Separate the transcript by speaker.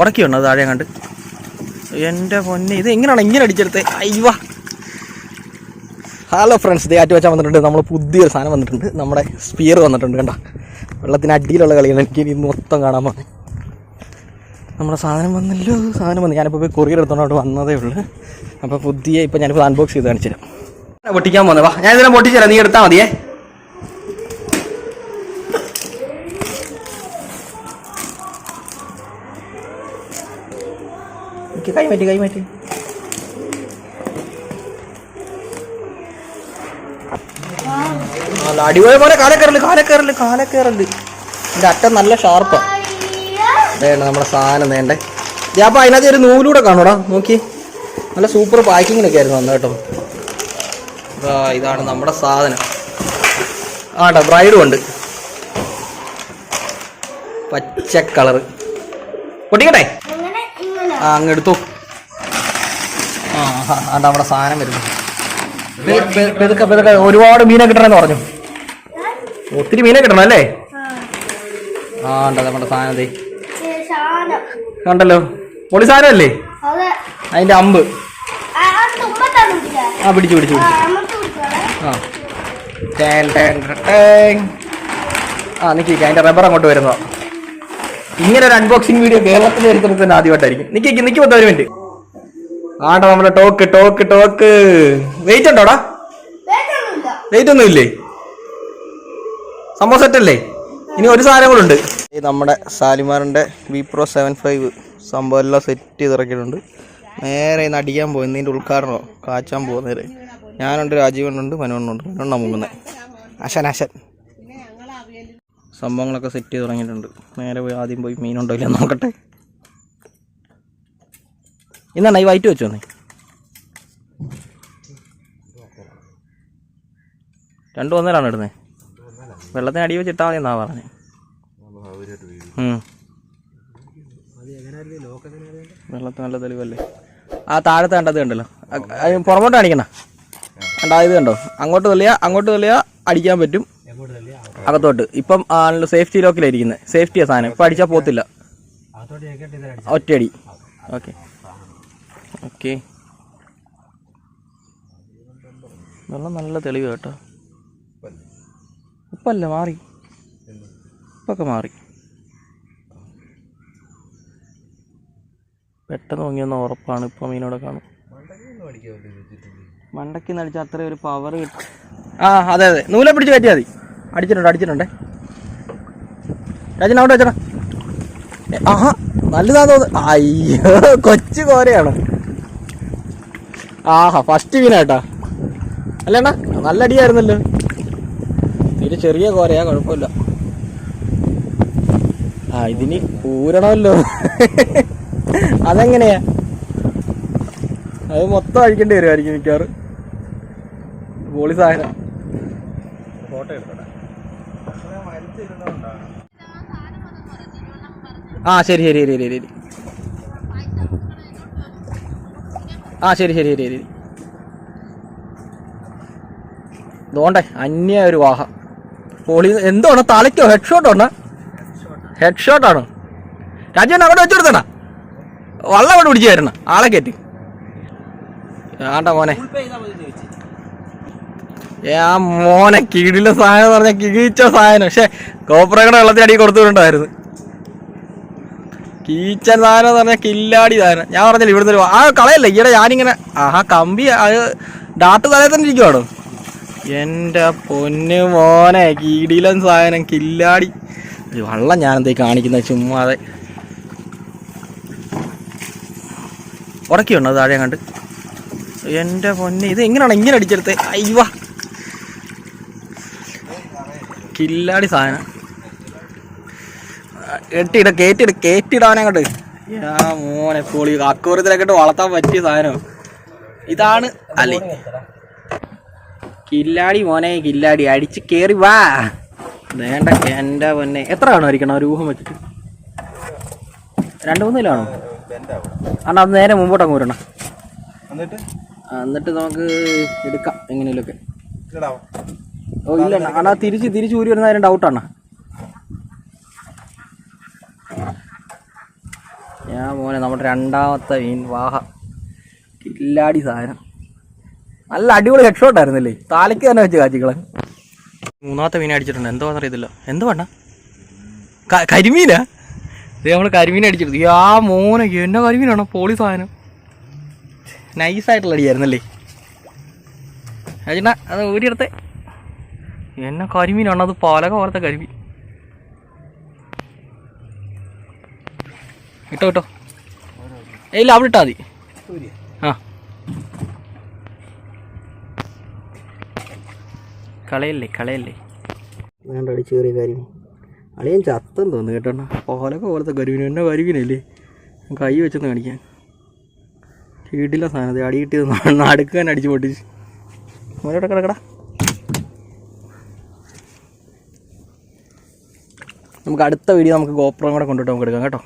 Speaker 1: ഉടക്കിയുണ്ടോ താഴെ കണ്ട് എന്റെ പൊന്നെ ഇത് എങ്ങനെയാണ് ഇങ്ങനെ അടിച്ചെടുത്തത് അയ്യോ. ഹലോ ഫ്രണ്ട്സ് ഇത് ആറ്റ് വെച്ചാൽ വന്നിട്ടുണ്ട്. നമ്മൾ പുതിയൊരു സാധനം വന്നിട്ടുണ്ട്. നമ്മുടെ സ്പിയർ വന്നിട്ടുണ്ട് കണ്ട? വെള്ളത്തിന് അടിയിലുള്ള കളിയാണ്. എനിക്ക് ഇനി മൊത്തം കാണാൻ പോകുന്നത് നമ്മുടെ സാധനം വന്നല്ലോ സാധനം വന്നു. ഞാനിപ്പോൾ പോയി കൊറിയർ എടുത്തോണ്ട് വന്നതേ ഉള്ളൂ. അപ്പോൾ പുതിയ ഇപ്പോൾ ഞാനിപ്പോൾ അൺബോക്സ് ചെയ്ത് കാണിച്ചു തരാം പൊട്ടിക്കാൻ പോകുന്നത് വാ ഞാൻ ഇതിനെ പൊട്ടിച്ചു തരാം നീ എടുത്താൽ മതിയേ. എനിക്ക് കൈ മാറ്റി കൈ മാറ്റി. നല്ല അടിപൊളി പോലെ കാലക്കയറൽ കാലക്കയറൽ കാലക്കയറൽ എന്റെ അറ്റം നല്ല ഷാർപ്പാ. വേണ്ട നമ്മുടെ സാധനം വേണ്ടേ. ഞാൻ അപ്പൊ അതിനകത്ത് ഒരു നൂലൂടെ കാണൂടാ നോക്കി. നല്ല സൂപ്പർ പാക്കിങ്ങിനൊക്കെ ആയിരുന്നു വന്നത് കേട്ടോ. ഇതാണ് നമ്മുടെ സാധനം. ആട്ടോ ബ്രൈഡും ഉണ്ട്. പച്ച കളറ്. പൊട്ടിക്കട്ടെ? ആ അങ്ങ് എടുത്തു ആ അതാ അവിടെ നമ്മുടെ സാധനം വരുന്നു പെതുക്കെ പെതുക്കെ ഒരുപാട് മീനെ കിട്ടണമെന്ന് പറഞ്ഞു. ഒത്തിരി മീനെ കിട്ടണം അല്ലേ? ആ ഉണ്ട് നമ്മുടെ സാധനം
Speaker 2: ശാനം
Speaker 1: കണ്ടല്ലോ പൊളി സാധനമല്ലേ
Speaker 2: അല്ലേ
Speaker 1: അതിന്റെ അമ്പ്.
Speaker 2: ആ
Speaker 1: പിടിച്ചു പിടിച്ചു
Speaker 2: ആ
Speaker 1: ടേൻ, ടേൻ, ടേൻ. ആ അതിന്റെ റബ്ബർ അങ്ങോട്ട് വരുന്നോ ഇങ്ങനെ ഒരു അൺബോക്സിംഗ് വീഡിയോ കേരളത്തിലെ ചരിത്രത്തിൽ ആദ്യമായിട്ടായിരിക്കും. നിക്കി നിക്കി പത്ത് ഒരു മിനിറ്റ് ആട്ടോ നമ്മുടെ ടോക്ക് ടോക്ക് ടോക്ക് വെയിറ്റ് ഉണ്ടോടാ വെയിറ്റ് ഒന്നും ഇല്ലേ? സംഭവം സെറ്റ് അല്ലേ? ഇനി ഒരു സാധനം കൂടെ ഉണ്ട്. നമ്മുടെ സാലിമാറിന്റെ വി പ്രോ സെവൻ ഫൈവ് സംഭവം എല്ലാം സെറ്റ് ചെയ്ത് ഇറക്കിയിട്ടുണ്ട് നേരെ ഇന്ന് അടിക്കാൻ പോകും ഇതിന്റെ ഉദ്ഘാടനമോ കാച്ചാൻ പോകുന്നേരെ ഞാനുണ്ട് രാജീവനുണ്ട് മനോണ്ണുണ്ട് മനോണ്ണ മുങ്ങുന്നത് അശൻ അശൻ സംഭവങ്ങളൊക്കെ സെറ്റ് ചെയ്ത് തുടങ്ങിയിട്ടുണ്ട്. നേരെ പോയി ആദ്യം പോയി മീനുണ്ടോ ഇല്ല നോക്കട്ടെ. ഇന്നാണ് ഈ വൈറ്റ് വെച്ചോന്നേ? രണ്ടു ഒന്നരാണ് ഇടുന്നത് വെള്ളത്തിന് അടി വെച്ചിട്ടാ മതി എന്നാ പറഞ്ഞത് വെള്ളത്തിന് നല്ല തെളിവല്ലേ? ആ താഴത്തെ കണ്ടത് കണ്ടല്ലോ. പുറമോട്ട് കാണിക്കണ. കണ്ടാ ഇത് കണ്ടോ? അങ്ങോട്ട് തെളിയാ അങ്ങോട്ട് തെളിയാ അടിക്കാൻ പറ്റും. അകത്തോട്ട്. ഇപ്പം ആണല്ലോ സേഫ്റ്റി ലോക്കിലായിരിക്കുന്നത് സേഫ്റ്റിയാ സാധനം. ഇപ്പം അടിച്ചാൽ പോത്തില്ല. ഒറ്റയടി. ഓക്കെ. ഓക്കെ. വെള്ളം നല്ല തെളിവ് കേട്ടോ. ഇപ്പല്ല മാറി? ഇപ്പൊക്കെ മാറി. പെട്ടെന്ന് പൊങ്ങിയെന്ന ഉറപ്പാണ്. ഇപ്പൊ മീനോടെ കാണും. മണ്ടയ്ക്ക് നടിച്ച അത്ര ഒരു പവർ കിട്ടും. ആ അതെ അതെ. നൂല പിടിച്ച് കയറ്റിയാൽ മതി. അടിച്ചിട്ടുണ്ട് അടിച്ചിട്ടുണ്ട്. രാജൻ അവിടെ വെച്ചടാ. ആഹാ നല്ലതാ തോന്നുന്നു. അയ്യോ കൊച്ചു കോരയാണ്? ആഹാ ഫസ്റ്റ് വീനായിട്ടാ അല്ലേണ്ണ നല്ല അടിയായിരുന്നല്ലോ. തീരെ ചെറിയ കോരയാ കുഴപ്പമില്ല. ആ ഇതിന് ഊരണമല്ലോ. അതെങ്ങനെയാ? അത് മൊത്തം അഴിക്കേണ്ടി വരുമായിരിക്കും മിക്കവാറ്. പോളി സാധനം. ഫോട്ടോ എടുക്കട്ടെ ആ ശരി ശരി ശരി ശരി ശരി. ആ ശരി ശരി ശരി ശരി. ഇതോണ്ടേ അന്യ ഒരു വാഹ. പോളി എന്തോണോ തലയ്ക്കോ ഹെഡ് ഷോട്ടോ ആണ്? ഹെഡ് ഷോട്ടാണ് രാജ്യം അവിടെ അങ്ങോട്ട് വെച്ചെടുത്തണ വള്ളം അവിടെ പിടിച്ചു തരണം ആളെ കയറ്റി. ആണ്ട മോനെ. ആ മോനെ കിടില സാധനം എന്ന് പറഞ്ഞാൽ കീച്ച സാധനം. പക്ഷെ കോപ്പറയുടെ വെള്ളത്തിൽ അടി കൊടുത്തിട്ടുണ്ടായിരുന്നു. കീച്ചൻ സാധനം എന്ന് പറഞ്ഞാൽ കില്ലാടി സാധനം. ഞാൻ പറഞ്ഞില്ല ഇവിടുന്ന് ഒരു- ആ കളയല്ല ഈയിടെ ഞാനിങ്ങനെ ആ കമ്പി അത് ഡാട്ട് തലയിൽ തന്നെ ഇരിക്കുവാണ് എന്റെ പൊന്നു മോനെ കീടിലൻ സാധനം കില്ലാടി. ഒരു വള്ളം ഞാനെന്തേ കാണിക്കുന്നത് ചുമ്മാതെ. ഉടക്കിയുണ്ടോ താഴെ കണ്ട് എന്റെ പൊന്നെ ഇത് എങ്ങനെയാണ് ഇങ്ങനെ അടിച്ചെടുത്തത് അയ്യവ. കില്ലാടി സാധനം. എട്ടിട കേറ്റിട കേട്ടിടാനങ്ങോട്ട് യാ മോനെ പൊളി അക്കൂറത്തിലൊക്കെ വളർത്താൻ പറ്റിയ സാധനം. ഇതാണ് അല്ലേ കില്ലാടി മോനെ കില്ലാടി. അടിച്ച് കേറി വാ. വേണ്ട എന്റെ പൊന്നെ. എത്ര കാണും ആയിരിക്കണം ഒരു ഊഹം വെച്ചിട്ട്. രണ്ട് മൂന്ന് കിലോ ആണോ അണ്ണാ അത് നേരെ മുമ്പോട്ട് അങ്ങ് വരണം
Speaker 3: എന്നിട്ട്
Speaker 1: നമുക്ക് എടുക്കാം എങ്ങനെയൊക്കെ ഓ ഇല്ല അണ്ണാ. തിരിച്ച് തിരിച്ച് ഊരി വരുന്ന കാര്യം ഡൗട്ടാണ് ഞാൻ മോനെ നമ്മുടെ രണ്ടാമത്തെ മീൻ വാഹ. കില്ലാടി സാധനം. നല്ല അടിപൊളി ഹെഡ് ആയിരുന്നല്ലേ? താലയ്ക്ക് തന്നെ വെച്ച് കാച്ചിക്കളെ. മൂന്നാമത്തെ മീൻ അടിച്ചിട്ടുണ്ട്. എന്തോ അറിയത്തില്ല എന്ത് വേണ്ട? കരിമീനാ? ഇത് നമ്മൾ കരിമീൻ അടിച്ചിട്ടുണ്ട്. ഈ ആ മോനെ എന്നെ കരിമീനാണോ പോളി സാധനം? നൈസായിട്ടുള്ള അടിയായിരുന്നല്ലേ? അജിന അത് ഊരിയെടുത്തേ. എന്നാ കരിമീനാണ് അത് പാലക പോലത്തെ കരിമീൻ. ഇട്ടോ ഇട്ടോ. ഇല്ല അവിടെ ഇട്ടാ മതി. ആ. കളയല്ലേ കളയല്ലേ. വേണ്ടടിച്ചു കയറിയ കാര്യം അളിയൻ ചത്തം തോന്നുന്നു കേട്ടോ പോലൊക്കെ പോലത്തെ കരുവിന് എന്നെ കരുവിനല്ലേ കൈ വെച്ചൊന്ന് കാണിക്കാൻ വീട്ടിലെ സാധനം. അടി കിട്ടിയത് നടുക്കാൻ അടിച്ച് പൊട്ടിച്ച്. മോനോട്ടെ കിടക്കടാ. നമുക്ക് അടുത്ത വീഡിയോ നമുക്ക് ഗോപ്രോ കൂടെ കൊണ്ടിട്ട് നമുക്ക് എടുക്കാം കേട്ടോ.